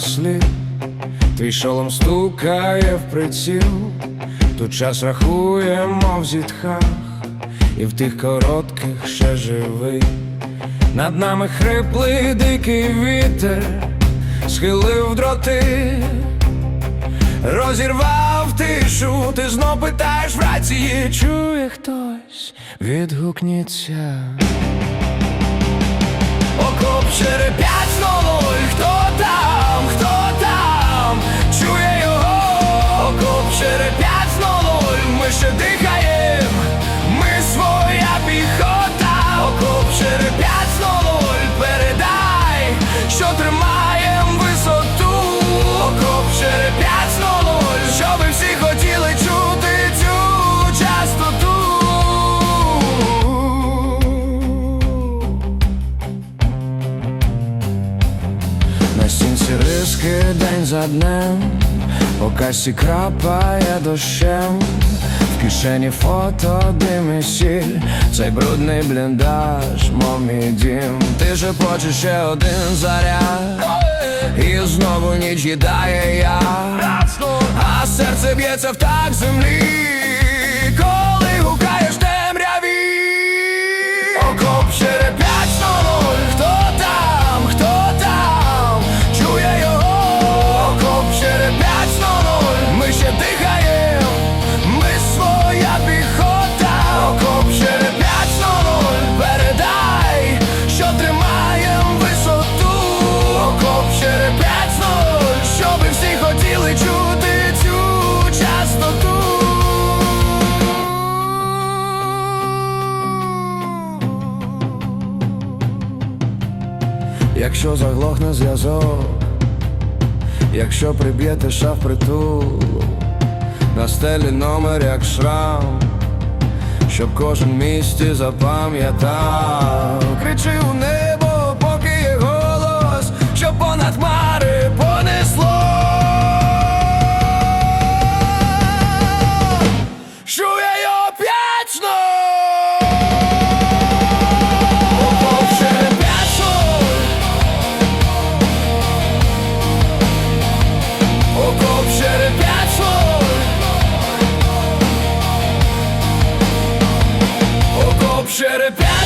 слід, твій шолом стукає в приціл, тут час рахуємо в зітхах, і в тих коротких ще живий. Над нами хриплий дикий вітер, схилив дроти, розірвав тишу, ти знов питаєш в рації, чує хтось, відгукніться. Окоп череп'ять ми ще дихаєм, ми своя піхота, окоп череп'ять знову, передай, що тримаєм висоту, окоп череп'ять знову, щоби всі хотіли чути цю частоту. На стінці риски день за днем, по касі крапає дощем, в кишені фото, дим і сіль, цей брудний бліндаж, мов мій дім. Ти же хочеш ще один заряд, і знову ніч їдає я, а серце б'ється в так землі, Якщо заглохне зв'язок, якщо приб'є тиша в притул, на стелі номер як шрам, щоб кожен місті запам'ятав, кричи у небо. жеребя.